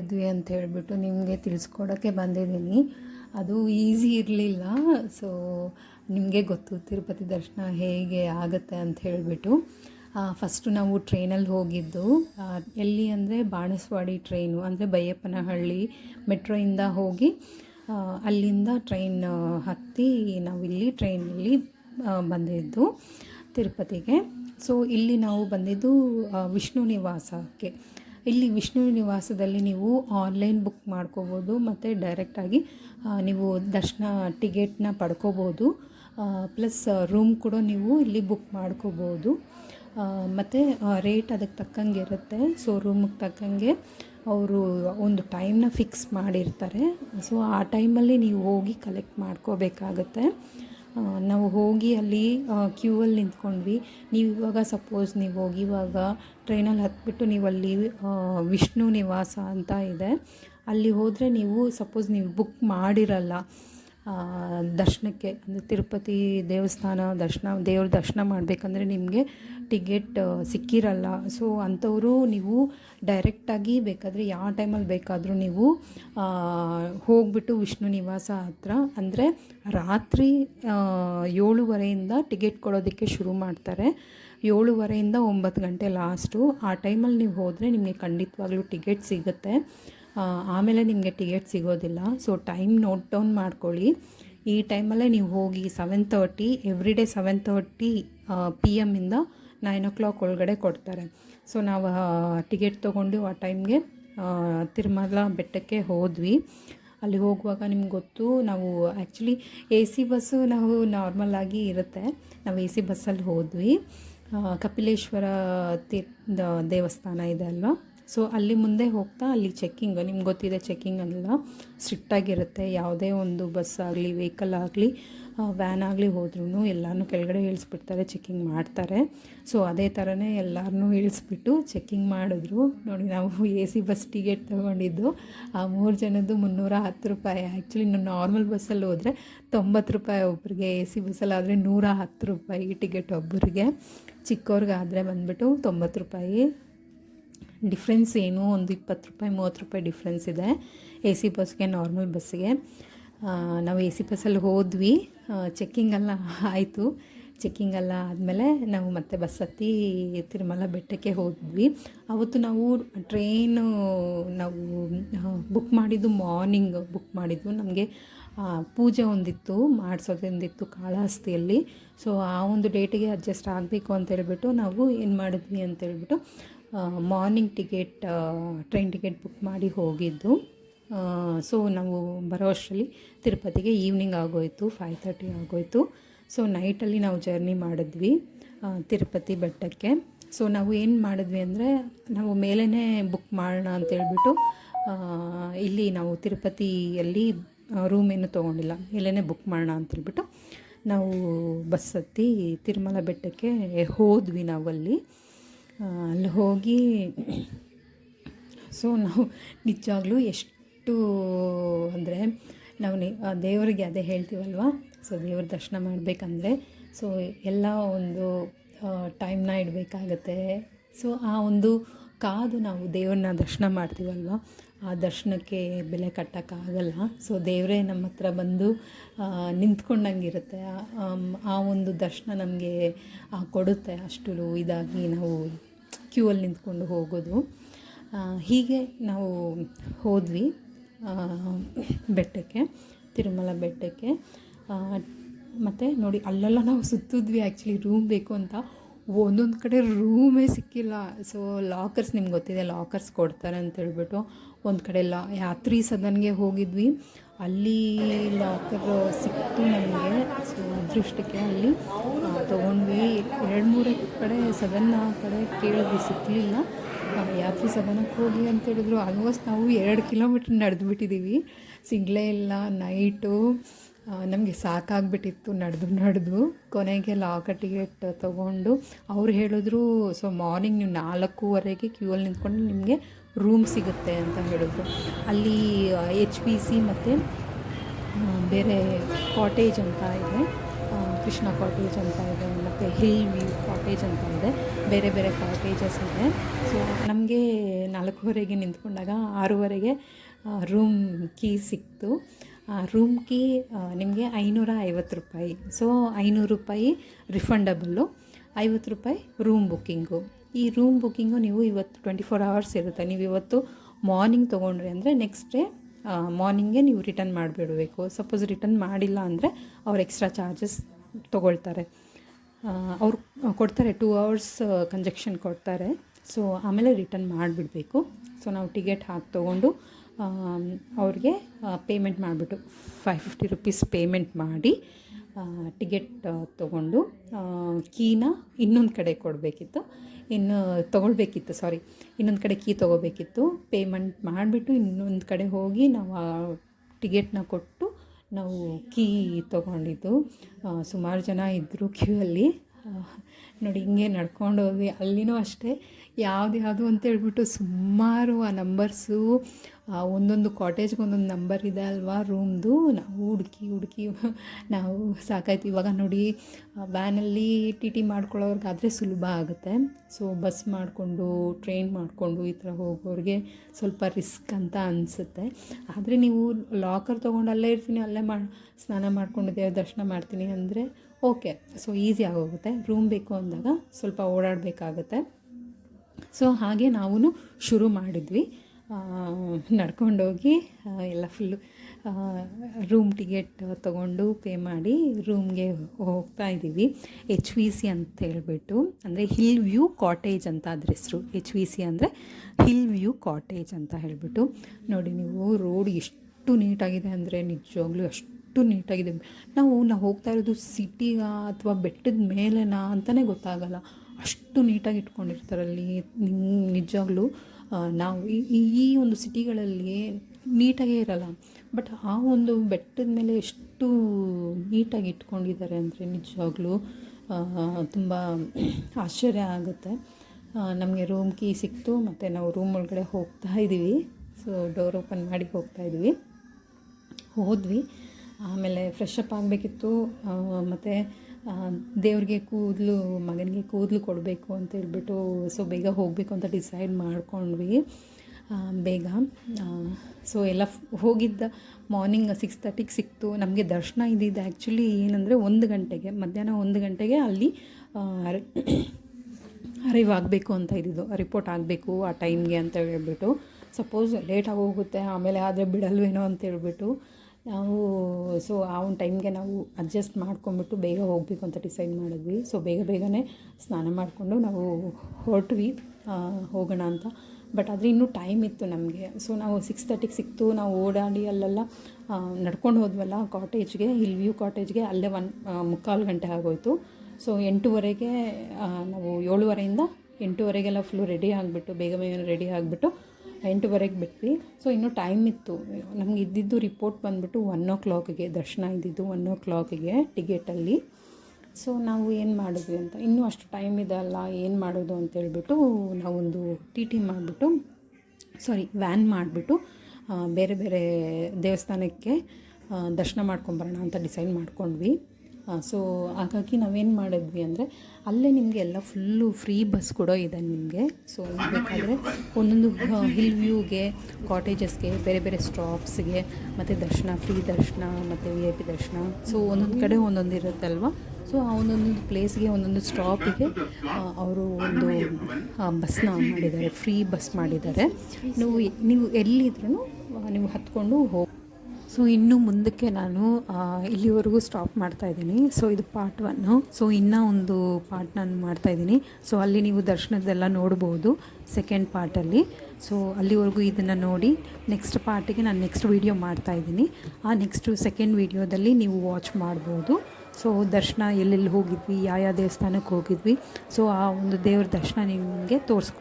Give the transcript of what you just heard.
ಮಾಡಿದ್ವಿ ಅಂತ ಹೇಳಿಬಿಟ್ಟು ನಿಮಗೆ ತಿಳಿಸ್ಕೊಡೋಕ್ಕೆ ಬಂದಿದ್ದೀನಿ. ಅದು ಈಸಿ ಇರಲಿಲ್ಲ. ಸೊ ನಿಮಗೆ ಗೊತ್ತು ತಿರುಪತಿ ದರ್ಶನ ಹೇಗೆ ಆಗುತ್ತೆ ಅಂತ ಹೇಳಿಬಿಟ್ಟು. ಫಸ್ಟು ನಾವು ಟ್ರೈನಲ್ಲಿ ಹೋಗಿದ್ದು. ಎಲ್ಲಿ ಅಂದರೆ ಬಾಣಸ್ವಾಡಿ ಟ್ರೈನು ಅಂದರೆ ಬೈಯಪ್ಪನಹಳ್ಳಿ ಮೆಟ್ರೋಯಿಂದ ಹೋಗಿ ಅಲ್ಲಿಂದ ಟ್ರೈನ್ ಹತ್ತಿ ನಾವಿಲ್ಲಿ ಟ್ರೈನಲ್ಲಿ ಬಂದಿದ್ದು ತಿರುಪತಿಗೆ. ಸೊ ಇಲ್ಲಿ ನಾವು ಬಂದಿದ್ದು ವಿಷ್ಣು ನಿವಾಸಕ್ಕೆ. ಇಲ್ಲಿ ವಿಷ್ಣು ನಿವಾಸದಲ್ಲಿ ನೀವು ಆನ್ಲೈನ್ ಬುಕ್ ಮಾಡ್ಕೋಬೋದು, ಮತ್ತು ಡೈರೆಕ್ಟಾಗಿ ನೀವು ದರ್ಶನ ಟಿಕೆಟ್ನ ಪಡ್ಕೋಬೋದು ಪ್ಲಸ್ ರೂಮ್ ಕೂಡ ನೀವು ಇಲ್ಲಿ ಬುಕ್ ಮಾಡ್ಕೋಬೋದು. ಮತ್ತು ರೇಟ್ ಅದಕ್ಕೆ ತಕ್ಕಂಗೆ ಇರುತ್ತೆ. ಸೊ ರೂಮಿಗೆ ತಕ್ಕಂಗೆ ಅವರು ಒಂದು ಟೈಮ್ನ ಫಿಕ್ಸ್ ಮಾಡಿರ್ತಾರೆ. ಸೊ ಆ ಟೈಮಲ್ಲಿ ನೀವು ಹೋಗಿ ಕಲೆಕ್ಟ್ ಮಾಡ್ಕೋಬೇಕಾಗತ್ತೆ. ನಾವು ಹೋಗಿ ಅಲ್ಲಿ ಕ್ಯೂ ಅಲ್ಲಿ ನಿಂತ್ಕೊಂಡ್ವಿ. ನೀವು ಇವಾಗ ಸಪೋಸ್ ನೀವು ಹೋಗಿ ಇವಾಗ ಟ್ರೈನಲ್ಲಿ ಹತ್ಬಿಟ್ಟು ನೀವು ಅಲ್ಲಿ ವಿಷ್ಣು ನಿವಾಸ ಅಂತ ಇದೆ. ಅಲ್ಲಿ ಹೋದರೆ ನೀವು ಸಪೋಸ್ ನೀವು ಬುಕ್ ಮಾಡಿರಲ್ಲ. ದರ್ಶನಕ್ಕೆ, ಅಂದರೆ ತಿರುಪತಿ ದೇವಸ್ಥಾನ ದರ್ಶನ, ದೇವ್ರ ದರ್ಶನ ಮಾಡಬೇಕಂದ್ರೆ ನಿಮಗೆ ಟಿಕೆಟ್ ಸಿಕ್ಕಿರಲ್ಲ. ಸೊ ಅಂಥವರು ನೀವು ಡೈರೆಕ್ಟಾಗಿ ಬೇಕಾದರೆ ಯಾವ ಟೈಮಲ್ಲಿ ಬೇಕಾದರೂ ನೀವು ಹೋಗ್ಬಿಟ್ಟು ವಿಷ್ಣು ನಿವಾಸ ಹತ್ರ, ಅಂದರೆ ರಾತ್ರಿ ಏಳುವರೆಯಿಂದ ಟಿಕೆಟ್ ಕೊಡೋದಕ್ಕೆ ಶುರು ಮಾಡ್ತಾರೆ. ಏಳುವರೆಯಿಂದ ಒಂಬತ್ತು ಗಂಟೆ ಲಾಸ್ಟು ಆ ಟೈಮಲ್ಲಿ ನೀವು ಹೋದರೆ ನಿಮಗೆ ಖಂಡಿತವಾಗ್ಲೂ ಟಿಕೆಟ್ ಸಿಗುತ್ತೆ. ಆಮೇಲೆ ನಿಮಗೆ ಟಿಕೆಟ್ ಸಿಗೋದಿಲ್ಲ. ಸೊ ಟೈಮ್ ನೋಟ್ ಡೌನ್ ಮಾಡ್ಕೊಳ್ಳಿ. ಈ ಟೈಮಲ್ಲೇ ನೀವು ಹೋಗಿ seven thirty every day seven thirty P ಎಮ್ಮಿಂದ nine o'clock ಒಳಗಡೆ ಕೊಡ್ತಾರೆ. ಸೊ ನಾವು ಟಿಕೆಟ್ ತೊಗೊಂಡು ಆ ಟೈಮ್ಗೆ ತಿರುಮಲ ಬೆಟ್ಟಕ್ಕೆ ಹೋದ್ವಿ. ಅಲ್ಲಿ ಹೋಗುವಾಗ ನಿಮ್ಗೆ ಗೊತ್ತು, ನಾವು ಆ್ಯಕ್ಚುಲಿ ಎ ಸಿ ಬಸ್ಸು ನಾವು ನಾರ್ಮಲ್ ಆಗಿ ಇರುತ್ತೆ. ನಾವು ಎ ಸಿ ಬಸ್ಸಲ್ಲಿ ಹೋದ್ವಿ. ಕಪಿಲೇಶ್ವರ ತೀರ್ ದೇವಸ್ಥಾನ ಇದೆ ಅಲ್ವಾ? ಸೊ ಅಲ್ಲಿ ಮುಂದೆ ಹೋಗ್ತಾ ಅಲ್ಲಿ ಚೆಕ್ಕಿಂಗ್ ನಿಮ್ಗೆ ಗೊತ್ತಿದೆ ಚೆಕ್ಕಿಂಗ್ ಎಲ್ಲ ಸ್ಟ್ರಿಕ್ಟಾಗಿರುತ್ತೆ ಯಾವುದೇ ಒಂದು ಬಸ್ ಆಗಲಿ ವೆಹಿಕಲ್ ಆಗಲಿ ವ್ಯಾನ್ ಆಗಲಿ ಹೋದ್ರೂ ಎಲ್ಲನೂ ಕೆಳಗಡೆ ಇಳಿಸ್ಬಿಡ್ತಾರೆ ಚೆಕ್ಕಿಂಗ್ ಮಾಡ್ತಾರೆ. ಸೊ ಅದೇ ಥರನೇ ಎಲ್ಲರನ್ನೂ ಇಳಿಸ್ಬಿಟ್ಟು ಚೆಕ್ಕಿಂಗ್ ಮಾಡಿದ್ರು. ನೋಡಿ, ನಾವು ಎ ಸಿ ಬಸ್ ಟಿಕೆಟ್ ತೊಗೊಂಡಿದ್ದು. ಆ ಮೂರು ಜನದ್ದು ಮುನ್ನೂರ ಹತ್ತು ರೂಪಾಯಿ. ಆ್ಯಕ್ಚುಲಿ ನಾನು ನಾರ್ಮಲ್ ಬಸ್ಸಲ್ಲಿ ಹೋದರೆ ತೊಂಬತ್ತು ರೂಪಾಯಿ ಒಬ್ಬರಿಗೆ ಎ ಸಿ ಬಸ್ಸಲ್ಲಿ ಆದರೆ ನೂರ ಹತ್ತು ರೂಪಾಯಿ ಟಿಕೆಟ್ ಒಬ್ಬರಿಗೆ ಚಿಕ್ಕವ್ರಿಗಾದರೆ ಬಂದುಬಿಟ್ಟು ತೊಂಬತ್ತು ರೂಪಾಯಿ. ಡಿಫ್ರೆನ್ಸ್ ಏನು ಒಂದು ಇಪ್ಪತ್ತು ರೂಪಾಯಿ, ಮೂವತ್ತು ರೂಪಾಯಿ ಡಿಫ್ರೆನ್ಸ್ ಇದೆ ಎ ಸಿ ಬಸ್ಗೆ, ನಾರ್ಮಲ್ ಬಸ್ಸಿಗೆ. ನಾವು ಎ ಸಿ ಬಸ್ಸಲ್ಲಿ ಹೋದ್ವಿ. ಚೆಕ್ಕಿಂಗ್ ಎಲ್ಲ ಆಯಿತು. ಚೆಕ್ಕಿಂಗ್ ಎಲ್ಲ ಆದಮೇಲೆ ನಾವು ಮತ್ತೆ ಬಸ್ ಹತ್ತಿ ತಿರುಮಲ ಬೆಟ್ಟಕ್ಕೆ ಹೋದ್ವಿ. ಅವತ್ತು ನಾವು ಟ್ರೈನು ನಾವು ಬುಕ್ ಮಾಡಿದ್ದು ಮಾರ್ನಿಂಗ್ ಬುಕ್ ಮಾಡಿದ್ದು. ನಮಗೆ ಪೂಜೆ ಒಂದಿತ್ತು ಮಾಡಿಸೋದೊಂದಿತ್ತು ಕಾಳಹಸ್ತಿಯಲ್ಲಿ. ಸೊ ಆ ಒಂದು ಡೇಟಿಗೆ ಅಡ್ಜಸ್ಟ್ ಆಗಬೇಕು ಅಂತ ಹೇಳ್ಬಿಟ್ಟು ನಾವು ಏನು ಮಾಡಿದ್ವಿ ಅಂತ ಹೇಳ್ಬಿಟ್ಟು morning ticket train ticket book ಮಾಡಿ ಹೋಗಿದ್ದು. ಸೊ ನಾವು ಬರೋ ಅಷ್ಟರಲ್ಲಿ ತಿರುಪತಿಗೆ ಈವ್ನಿಂಗ್ ಆಗೋಯಿತು ಫೈವ್ ತರ್ಟಿ ಆಗೋಯಿತು. ಸೊ ನೈಟಲ್ಲಿ ನಾವು ಜರ್ನಿ ಮಾಡಿದ್ವಿ ತಿರುಪತಿ ಬೆಟ್ಟಕ್ಕೆ. ಸೊ ನಾವು ಏನು ಮಾಡಿದ್ವಿ ಅಂದರೆ, ನಾವು ಮೇಲೇ ಬುಕ್ ಮಾಡೋಣ ಅಂತೇಳ್ಬಿಟ್ಟು ಇಲ್ಲಿ ನಾವು ತಿರುಪತಿಯಲ್ಲಿ ರೂಮ್ ಏನು ತೊಗೊಂಡಿಲ್ಲ ಮೇಲೇ ಬುಕ್ ಮಾಡೋಣ ಅಂತೇಳ್ಬಿಟ್ಟು ನಾವು ಬಸ್ ಹತ್ತಿ ತಿರುಮಲ ಬೆಟ್ಟಕ್ಕೆ ಹೋದ್ವಿ ನಾವಲ್ಲಿ. ಅಲ್ಲಿ ಹೋಗಿ ಸೊ ನಾವು ನಿಜವಾಗ್ಲೂ ಎಷ್ಟು ಅಂದರೆ ನಾವು ನಿ- ದೇವರಿಗೆ ಅದೇ ಹೇಳ್ತೀವಲ್ವ? ಸೊ ದೇವ್ರ ದರ್ಶನ ಮಾಡಬೇಕಂದ್ರೆ, ಸೊ ಎಲ್ಲ ಒಂದು ಟೈಮ್ನ ಇಡಬೇಕಾಗತ್ತೆ. ಸೊ ಆ ಒಂದು ಕಾದು ನಾವು ದೇವ್ರನ್ನ ದರ್ಶನ ಮಾಡ್ತೀವಲ್ವ? ಆ ದರ್ಶನಕ್ಕೆ ಬೆಲೆ ಕಟ್ಟೋಕ್ಕಾಗಲ್ಲ. ಸೊ ದೇವರೇ ನಮ್ಮ ಹತ್ರ ಬಂದು ನಿಂತ್ಕೊಂಡಂಗೆ ನಿಂತ್ಕೊಂಡಂಗಿರುತ್ತೆ. ಆ ಒಂದು ದರ್ಶನ ನಮಗೆ ಕೊಡುತ್ತೆ. ಅಷ್ಟು ಇದಾಗಿ ನಾವು ಕ್ಯೂ ಅಲ್ಲಿ ನಿಂತ್ಕೊಂಡು ಹೋಗೋದು. ಹೀಗೆ ನಾವು ಹೋದ್ವಿ ಬೆಟ್ಟಕ್ಕೆ, ತಿರುಮಲ ಬೆಟ್ಟಕ್ಕೆ. ಮತ್ತು ನೋಡಿ, ಅಲ್ಲೆಲ್ಲ ನಾವು ಸುತ್ತಿದ್ವಿ ಆ್ಯಕ್ಚುಲಿ ರೂಮ್ ಬೇಕು ಅಂತ. ಒಂದೊಂದು ಕಡೆ ರೂಮೇ ಸಿಕ್ಕಿಲ್ಲ. ಸೊ ಲಾಕರ್ಸ್ ನಿಮ್ಗೆ ಗೊತ್ತಿದೆ ಲಾಕರ್ಸ್ ಕೊಡ್ತಾರೆ ಅಂತ ಹೇಳ್ಬಿಟ್ಟು ಒಂದು ಕಡೆ ಲಾ, ಯಾತ್ರಿ ಸದನ್ಗೆ ಹೋಗಿದ್ವಿ. ಅಲ್ಲಿ ಲಾಕರ್ ಸಿಕ್ತು ನಮಗೆ. ಸೊ ಅದೃಷ್ಟಕ್ಕೆ ಅಲ್ಲಿ ತೊಗೊಂಡ್ವಿ. ಎರಡು ಮೂರು ಕಡೆ ಸದನ್ನ ಕಡೆ ಕೇಳಿದ್ವಿ ಸಿಕ್ಕಲಿಲ್ಲ ಯಾತ್ರಿ ಸದನಕ್ಕೆ ಹೋಗಿ ಅಂತ ಹೇಳಿದ್ರು. ಆಲ್ಮೋಸ್ಟ್ ನಾವು ಎರಡು ಕಿಲೋಮೀಟ್ರ್ ನಡೆದು ಬಿಟ್ಟಿದ್ದೀವಿ ಸಿಗಲೇ ಇಲ್ಲ ನೈಟು ನಮಗೆ ಸಾಕಾಗ್ಬಿಟ್ಟಿತ್ತು, ನಡೆದು ನಡೆದು. ಕೊನೆಗೆ ಲಾಕ ಟಿಕೆಟ್ ತೊಗೊಂಡು, ಅವ್ರು ಹೇಳಿದ್ರು ಸೊ ಮಾರ್ನಿಂಗ್ ನೀವು ನಾಲ್ಕೂವರೆಗೆ ಕ್ಯೂ ಅಲ್ಲಿ ನಿಂತ್ಕೊಂಡು ನಿಮಗೆ ರೂಮ್ ಸಿಗುತ್ತೆ ಅಂತ ಹೇಳಿದ್ರು. ಅಲ್ಲಿ ಎಚ್ ಪಿ ಸಿ ಮತ್ತು ಬೇರೆ ಕಾಟೇಜ್ ಅಂತ ಇದೆ. ಕೃಷ್ಣ ಕಾಟೇಜ್ ಅಂತ ಇದೆ, ಮತ್ತು ಹಿಲ್ ವ್ಯೂ ಕಾಟೇಜ್ ಅಂತ ಇದೆ. ಬೇರೆ ಬೇರೆ ಕಾಟೇಜಸ್ ಇದೆ. ಸೊ ನಮಗೆ ನಾಲ್ಕೂವರೆಗೆ ನಿಂತ್ಕೊಂಡಾಗ ಆರೂವರೆಗೆ ರೂಮ್ ಕೀ ಸಿಕ್ತು. ರೂಮ್ ಕೀ ನಿಮಗೆ ಐನೂರ ಐವತ್ತು ರೂಪಾಯಿ. ಸೊ ಐನೂರು ರೂಪಾಯಿ ರಿಫಂಡಬಲ್ಲು ಐವತ್ತು ರೂಪಾಯಿ ರೂಮ್ ಬುಕ್ಕಿಂಗು ಈ ರೂಮ್ ಬುಕ್ಕಿಂಗು ನೀವು ಇವತ್ತು ಟ್ವೆಂಟಿ ಫೋರ್ ಅವರ್ಸ್ ಇರುತ್ತೆ. ನೀವು ಇವತ್ತು ಮಾರ್ನಿಂಗ್ ತೊಗೊಂಡ್ರಿ ಅಂದರೆ ನೆಕ್ಸ್ಟ್ ಡೇ ಮಾರ್ನಿಂಗೇ ನೀವು ರಿಟರ್ನ್ ಮಾಡಿಬಿಡಬೇಕು. ಸಪೋಸ್ ರಿಟರ್ನ್ ಮಾಡಿಲ್ಲ ಅಂದರೆ ಅವ್ರು ಎಕ್ಸ್ಟ್ರಾ ಚಾರ್ಜಸ್ ತೊಗೊಳ್ತಾರೆ. ಅವ್ರು ಕೊಡ್ತಾರೆ ಟೂ ಅವರ್ಸ್ ಕಂಜೆಕ್ಷನ್ ಕೊಡ್ತಾರೆ. ಸೊ ಆಮೇಲೆ ರಿಟರ್ನ್ ಮಾಡಿಬಿಡಬೇಕು. ಸೊ ನಾವು ಟಿಕೆಟ್ ಹಾಕಿ ತೊಗೊಂಡು ಅವ್ರಿಗೆ ಪೇಮೆಂಟ್ ಮಾಡಿಬಿಟ್ಟು ಫೈವ್ ಫಿಫ್ಟಿ ರುಪೀಸ್ ಪೇಮೆಂಟ್ ಮಾಡಿ ಟಿಕೆಟ್ ತೊಗೊಂಡು ಕೀನ ಇನ್ನೊಂದು ಕಡೆ ಕೊಡಬೇಕಿತ್ತು. ಇನ್ನು ತೊಗೊಳ್ಬೇಕಿತ್ತು ಸಾರಿ ಇನ್ನೊಂದು ಕಡೆ ಕೀ ತೊಗೋಬೇಕಿತ್ತು. ಪೇಮೆಂಟ್ ಮಾಡಿಬಿಟ್ಟು ಇನ್ನೊಂದು ಕಡೆ ಹೋಗಿ ನಾವು ಆ ಟಿಕೆಟ್ನ ಕೊಟ್ಟು ನಾವು ಕೀ ತೊಗೊಂಡಿದ್ದು. ಸುಮಾರು ಜನ ಇದ್ದರು ಕ್ಯೂ ಅಲ್ಲಿ. ನೋಡಿ ಹಿಂಗೆ ನಡ್ಕೊಂಡು ಹೋದ್ವಿ. ಅಲ್ಲಿನೂ ಅಷ್ಟೇ. ಯಾವ್ದು ಯಾವುದು ಅಂತ ಹೇಳ್ಬಿಟ್ಟು ಸುಮಾರು ಆ ನಂಬರ್ಸು ಒಂದೊಂದು ಕಾಟೇಜ್ಗೆ ಒಂದೊಂದು ನಂಬರ್ ಇದೆ ಅಲ್ವಾ ರೂಮ್ದು ನಾವು ಹುಡುಕಿ ಹುಡುಕಿ ನಾವು ಸಾಕಾಯ್ತು. ಇವಾಗ ನೋಡಿ ವ್ಯಾನಲ್ಲಿ ಟಿ ಟಿ ಮಾಡ್ಕೊಳ್ಳೋರ್ಗಾದರೆ ಸುಲಭ ಆಗುತ್ತೆ. ಸೊ ಬಸ್ ಮಾಡಿಕೊಂಡು ಟ್ರೈನ್ ಮಾಡಿಕೊಂಡು ಈ ಥರ ಹೋಗೋರಿಗೆ ಸ್ವಲ್ಪ ರಿಸ್ಕ್ ಅಂತ ಅನಿಸುತ್ತೆ. ಆದರೆ ನೀವು ಲಾಕರ್ ತೊಗೊಂಡು ಅಲ್ಲೇ ಇರ್ತೀನಿ, ಅಲ್ಲೇ ಮಾ, ಸ್ನಾನ ಮಾಡಿಕೊಂಡು ದೇವ್ರ ದರ್ಶನ ಮಾಡ್ತೀನಿ ಅಂದರೆ ಓಕೆ ಸೊ ಈಸಿ ಆಗೋಗುತ್ತೆ. ರೂಮ್ ಬೇಕು ಅಂದಾಗ ಸ್ವಲ್ಪ ಓಡಾಡಬೇಕಾಗತ್ತೆ. ಸೊ ಹಾಗೆ ನಾವು ಶುರು ಮಾಡಿದ್ವಿ. ನಡ್ಕೊಂಡೋಗಿ ಎಲ್ಲ ಫುಲ್ಲು ರೂಮ್ ಟಿಕೆಟ್ ತೊಗೊಂಡು ಪೇ ಮಾಡಿ ರೂಮ್ಗೆ ಹೋಗ್ತಾ ಇದ್ದೀವಿ. ಎಚ್ ವಿ ಸಿ ಅಂತ ಹೇಳ್ಬಿಟ್ಟು, ಅಂದರೆ ಹಿಲ್ ವ್ಯೂ ಕಾಟೇಜ್ ಅಂತ ಅದ್ರ ಹೆಸರು. ಎಚ್ ವಿ ಸಿ ಅಂದರೆ ಹಿಲ್ ವ್ಯೂ ಕಾಟೇಜ್ ಅಂತ ಹೇಳಿಬಿಟ್ಟು. ನೋಡಿ, ನೀವು ರೋಡ್ ಎಷ್ಟು ನೀಟಾಗಿದೆ ಅಂದರೆ ನಿಜವಾಗ್ಲೂ ಅಷ್ಟು ನೀಟಾಗಿದೆ. ನಾವು ನಾವು ಹೋಗ್ತಾ ಇರೋದು ಸಿಟಿಗ ಅಥವಾ ಬೆಟ್ಟದ ಮೇಲೆನಾ ಅಂತಲೇ ಗೊತ್ತಾಗಲ್ಲ. ಅಷ್ಟು ನೀಟಾಗಿ ಇಟ್ಕೊಂಡಿರ್ತಾರಲ್ಲಿ ನಿಜವಾಗ್ಲೂ ನಾವು ಈ ಈ ಒಂದು ಸಿಟಿಗಳಲ್ಲಿ ನೀಟಾಗೇ ಇರಲ್ಲ. ಬಟ್ ಆ ಒಂದು ಬೆಟ್ಟದ ಮೇಲೆ ಎಷ್ಟು ನೀಟಾಗಿ ಇಟ್ಕೊಂಡಿದ್ದಾರೆ ಅಂದರೆ ನಿಜವಾಗ್ಲೂ ತುಂಬ ಆಶ್ಚರ್ಯ ಆಗುತ್ತೆ. ನಮಗೆ ರೂಮ್ ಕೀ ಸಿಕ್ತು, ಮತ್ತು ನಾವು ರೂಮ್ ಒಳಗಡೆ ಹೋಗ್ತಾ ಇದ್ದೀವಿ. ಸೊ ಡೋರ್ ಓಪನ್ ಮಾಡಿ ಹೋಗ್ತಾ ಇದ್ವಿ ಹೋದ್ವಿ. ಆಮೇಲೆ ಫ್ರೆಶ್ ಅಪ್ ಆಗಬೇಕಿತ್ತು. ಮತ್ತು ದೇವ್ರಿಗೆ ಕೂದಲು, ಮಗನಿಗೆ ಕೂದಲು ಕೊಡಬೇಕು ಅಂತ ಹೇಳ್ಬಿಟ್ಟು ಸೊ ಬೇಗ ಹೋಗಬೇಕು ಅಂತ ಡಿಸೈಡ್ ಮಾಡ್ಕೊಂಡ್ವಿ. ಬೇಗ. ಸೊ ಎಲ್ಲ ಹೋಗಿದ್ದ ಮಾರ್ನಿಂಗ್ ಸಿಕ್ಸ್ ತರ್ಟಿಗೆ ಸಿಕ್ತು. ನಮಗೆ ದರ್ಶನ ಇದ್ದಿದ್ದು ಆ್ಯಕ್ಚುಲಿ ಏನಂದರೆ ಒಂದು ಗಂಟೆಗೆ, ಮಧ್ಯಾಹ್ನ ಒಂದು ಗಂಟೆಗೆ ಅಲ್ಲಿ ಅರೈವ್ ಆಗಬೇಕು ಅಂತ ಇದ್ದಿದ್ದು. ರಿಪೋರ್ಟ್ ಆಗಬೇಕು ಆ ಟೈಮ್ಗೆ ಅಂತ ಹೇಳ್ಬಿಟ್ಟು. ಸಪೋಸ್ ಲೇಟಾಗಿ ಹೋಗುತ್ತೆ, ಆಮೇಲೆ ಆದರೆ ಬಿಡಲ್ವೇನೋ ಅಂತ ಹೇಳ್ಬಿಟ್ಟು. ನಾವು ಸೊ ಆ ಒಂದು ಟೈಮ್ಗೆ ನಾವು ಅಡ್ಜಸ್ಟ್ ಮಾಡ್ಕೊಂಬಿಟ್ಟು ಬೇಗ ಹೋಗಬೇಕು ಅಂತ ಡಿಸೈಡ್ ಮಾಡಿದ್ವಿ. ಸೊ ಬೇಗ ಬೇಗನೆ ಸ್ನಾನ ಮಾಡಿಕೊಂಡು ನಾವು ಹೊರಟ್ವಿ. ಹೋಗೋಣ ಅಂತ. ಬಟ್ ಆದರೆ ಇನ್ನೂ ಟೈಮ್ ಇತ್ತು ನಮಗೆ. ಸೊ ನಾವು ಸಿಕ್ಸ್ ತರ್ಟಿಗೆ ಸಿಕ್ತು. ನಾವು ಓಡಾಡಿ ಅಲ್ಲೆಲ್ಲ ನಡ್ಕೊಂಡು ಹೋದ್ವಲ್ಲ ಕಾಟೇಜ್ಗೆ ಹಿಲ್ ವ್ಯೂ ಕಾಟೇಜ್ಗೆ ಅಲ್ಲೇ ಒನ್ ಮುಕ್ಕಾಲು ಗಂಟೆ ಆಗೋಯಿತು. ಸೊ ಎಂಟೂವರೆಗೆ ನಾವು ಏಳುವರೆಯಿಂದ ಎಂಟೂವರೆಗೆಲ್ಲ ಫುಲ್ಲು ರೆಡಿ ಆಗಿಬಿಟ್ಟು, ಬೇಗ ಬೇಗ ರೆಡಿ ಆಗಿಬಿಟ್ಟು ಎಂಟುವರೆಗೆ ಬಿಟ್ವಿ. ಸೊ ಇನ್ನೂ ಟೈಮ್ ಇತ್ತು. ನಮ್ಗೆ ಇದ್ದಿದ್ದು ರಿಪೋರ್ಟ್ ಬಂದುಬಿಟ್ಟು ಒನ್ ಓ ಕ್ಲಾಕಿಗೆ ದರ್ಶನ ಇದ್ದಿದ್ದು ಒನ್ ಓ ಕ್ಲಾಕಿಗೆ ಟಿಕೆಟಲ್ಲಿ ಸೊ ನಾವು ಏನು ಮಾಡಿದ್ವಿ ಅಂತ, ಇನ್ನೂ ಅಷ್ಟು ಟೈಮ್ ಇದೆ ಅಲ್ಲ ಏನು ಮಾಡೋದು ಅಂತೇಳ್ಬಿಟ್ಟು ನಾವೊಂದು ಟಿ ಟಿ ಮಾಡಿಬಿಟ್ಟು ಸಾರಿ ವ್ಯಾನ್ ಮಾಡಿಬಿಟ್ಟು ಬೇರೆ ಬೇರೆ ದೇವಸ್ಥಾನಕ್ಕೆ ದರ್ಶನ ಮಾಡ್ಕೊಂಬರೋಣ ಅಂತ ಡಿಸೈಡ್ ಮಾಡ್ಕೊಂಡ್ವಿ. ಸೊ ಹಾಗಾಗಿ ನಾವೇನು ಮಾಡಿದ್ವಿ ಅಂದರೆ ಅಲ್ಲೇ ನಿಮಗೆ ಎಲ್ಲ ಫುಲ್ಲು ಫ್ರೀ ಬಸ್ ಕೂಡ ಇದೆ ನಿಮಗೆ. ಸೊ ಬೇಕಾದರೆ ಒಂದೊಂದು ಹಿಲ್ ವ್ಯೂಗೆ ಕಾಟೇಜಸ್ಗೆ ಬೇರೆ ಬೇರೆ ಸ್ಟಾಪ್ಸ್ಗೆ ಮತ್ತು ದರ್ಶನ ಫ್ರೀ ದರ್ಶನ, ಮತ್ತು ವಿ ಐ ಪಿ ದರ್ಶನ. ಸೊ ಒಂದೊಂದು ಕಡೆ ಒಂದೊಂದು ಇರುತ್ತಲ್ವ? ಸೊ ಆ ಒಂದೊಂದು ಪ್ಲೇಸ್ಗೆ ಒಂದೊಂದು ಸ್ಟಾಪಿಗೆ ಅವರು ಒಂದು ಬಸ್ನ ಮಾಡಿದ್ದಾರೆ ಫ್ರೀ ಬಸ್ ಮಾಡಿದ್ದಾರೆ. ನೀವು ನೀವು ಎಲ್ಲಿದ್ರೂ ನೀವು ಹತ್ಕೊಂಡು ಹೋಗಿ ಸೊ ಇನ್ನು ಮುಂದಕ್ಕೆ ನಾನು ಇಲ್ಲಿವರೆಗೂ ಸ್ಟಾಪ್ ಮಾಡ್ತಾ ಇದ್ದೀನಿ. ಸೊ ಇದು ಪಾರ್ಟ್ ಒನ್ನು ಸೊ ಇನ್ನೂ ಒಂದು ಪಾರ್ಟ್ ನಾನು ಮಾಡ್ತಾ ಇದ್ದೀನಿ. ಸೊ ಅಲ್ಲಿ ನೀವು ದರ್ಶನದೆಲ್ಲ ನೋಡ್ಬೋದು ಸೆಕೆಂಡ್ ಪಾರ್ಟಲ್ಲಿ ಸೊ ಅಲ್ಲಿವರೆಗೂ ಇದನ್ನು ನೋಡಿ ನೆಕ್ಸ್ಟ್ ಪಾರ್ಟಿಗೆ ನಾನು ನೆಕ್ಸ್ಟ್ ವೀಡಿಯೋ ಮಾಡ್ತಾಯಿದ್ದೀನಿ ಆ ನೆಕ್ಸ್ಟು ಸೆಕೆಂಡ್ ವೀಡಿಯೋದಲ್ಲಿ ನೀವು ವಾಚ್ ಮಾಡ್ಬೋದು. ಸೊ ದರ್ಶನ ಎಲ್ಲೆಲ್ಲಿ ಹೋಗಿದ್ವಿ ಯಾವ ಯಾವ ದೇವಸ್ಥಾನಕ್ಕೆ ಹೋಗಿದ್ವಿ. ಸೊ ಆ ಒಂದು ದೇವ್ರ ದರ್ಶನ ನಿಮಗೆ ತೋರಿಸ್ಕೊ